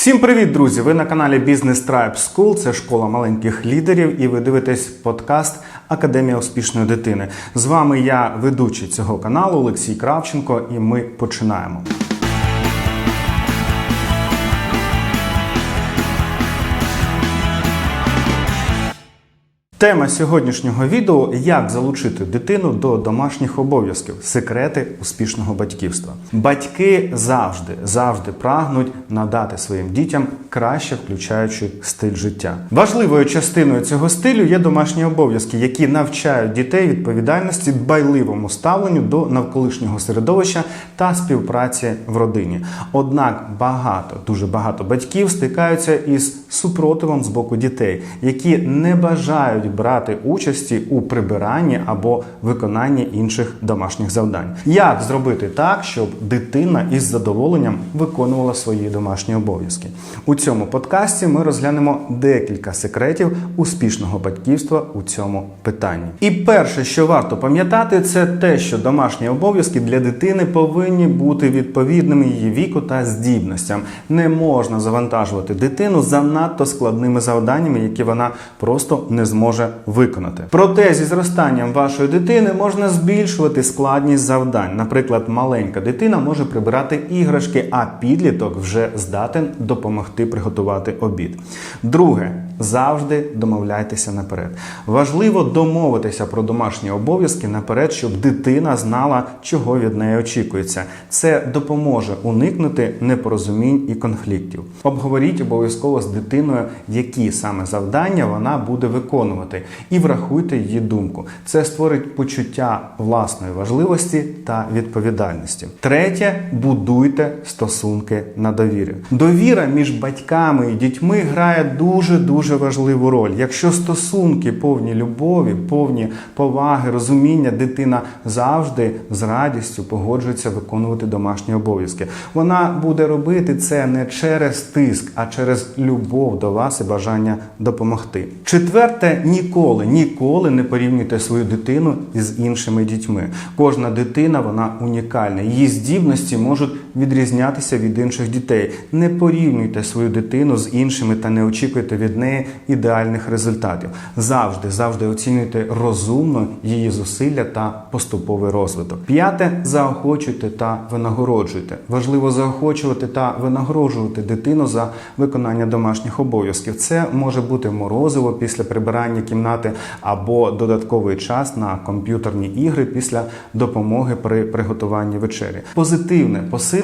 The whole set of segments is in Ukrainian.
Всім привіт, друзі! Ви на каналі Business Tribe School. Це школа маленьких лідерів, і ви дивитесь подкаст Академія успішної дитини. З вами я, ведучий цього каналу Олексій Кравченко, і ми починаємо. Тема сьогоднішнього відео як залучити дитину до домашніх обов'язків, секрети успішного батьківства. Батьки завжди завжди прагнуть надати своїм дітям краще включаючи стиль життя. Важливою частиною цього стилю є домашні обов'язки, які навчають дітей відповідальності, дбайливому ставленню до навколишнього середовища та співпраці в родині. Однак багато, дуже багато батьків стикаються із супротивом з боку дітей, які не бажають брати участі у прибиранні або виконанні інших домашніх завдань. Як зробити так, щоб дитина із задоволенням виконувала свої домашні обов'язки? У цьому подкасті ми розглянемо декілька секретів успішного батьківства у цьому питанні. І перше, що варто пам'ятати, це те, що домашні обов'язки для дитини повинні бути відповідними її віку та здібностям. Не можна завантажувати дитину занадто складними завданнями, які вона просто не зможе виконати. Проте зі зростанням вашої дитини можна збільшувати складність завдань. Наприклад, маленька дитина може прибирати іграшки, а підліток вже здатен допомогти приготувати обід. Друге, завжди домовляйтеся наперед. Важливо домовитися про домашні обов'язки наперед, щоб дитина знала, чого від неї очікується. Це допоможе уникнути непорозумінь і конфліктів. Обговоріть обов'язково з дитиною, які саме завдання вона буде виконувати, і врахуйте її думку. Це створить почуття власної важливості та відповідальності. Третє будуйте стосунки на довірі. Довіра між батьками і дітьми грає дуже дуже важливу роль. Якщо стосунки повні любові, повні поваги, розуміння, дитина завжди з радістю погоджується виконувати домашні обов'язки. Вона буде робити це не через тиск, а через любов до вас і бажання допомогти. Четверте, ніколи, ніколи не порівнюйте свою дитину із іншими дітьми. Кожна дитина вона унікальна. Її здібності можуть відрізнятися від інших дітей. Не порівнюйте свою дитину з іншими та не очікуйте від неї ідеальних результатів. Завжди, завжди оцінюйте розумно її зусилля та поступовий розвиток. П'яте заохочуйте та винагороджуйте. Важливо заохочувати та винагороджувати дитину за виконання домашніх обов'язків. Це може бути морозиво після прибирання кімнати або додатковий час на комп'ютерні ігри після допомоги при приготуванні вечері. Позитивне посилення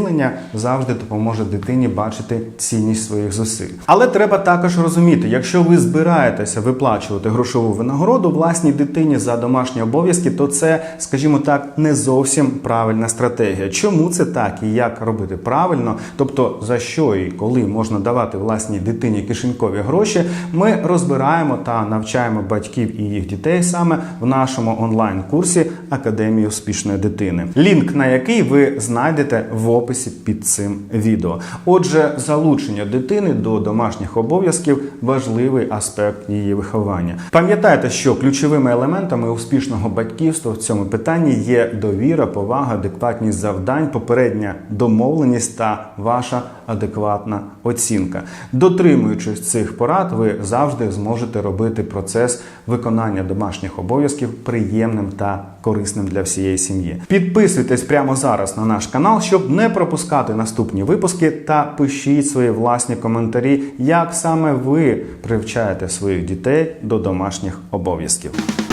завжди допоможе дитині бачити цінність своїх зусиль. Але треба також розуміти, якщо ви збираєтеся виплачувати грошову винагороду власній дитині за домашні обов'язки, то це, скажімо так, не зовсім правильна стратегія. Чому це так і як робити правильно? Тобто за що і коли можна давати власній дитині кишенькові гроші, ми розбираємо та навчаємо батьків і їх дітей саме в нашому онлайн-курсі Академії успішної дитини, лінк на який ви знайдете в описі під цим відео. Отже, залучення дитини до домашніх обов'язків важливий аспект її виховання. Пам'ятайте, що ключовими елементами успішного батьківства в цьому питанні є довіра, повага, адекватність завдань, попередня домовленість та ваша адекватна оцінка. Дотримуючись цих порад, ви завжди зможете робити процес виконання домашніх обов'язків приємним та корисним для всієї сім'ї. Підписуйтесь прямо зараз на наш канал, щоб не пропускати наступні випуски, та пишіть свої власні коментарі, як саме ви привчаєте своїх дітей до домашніх обов'язків.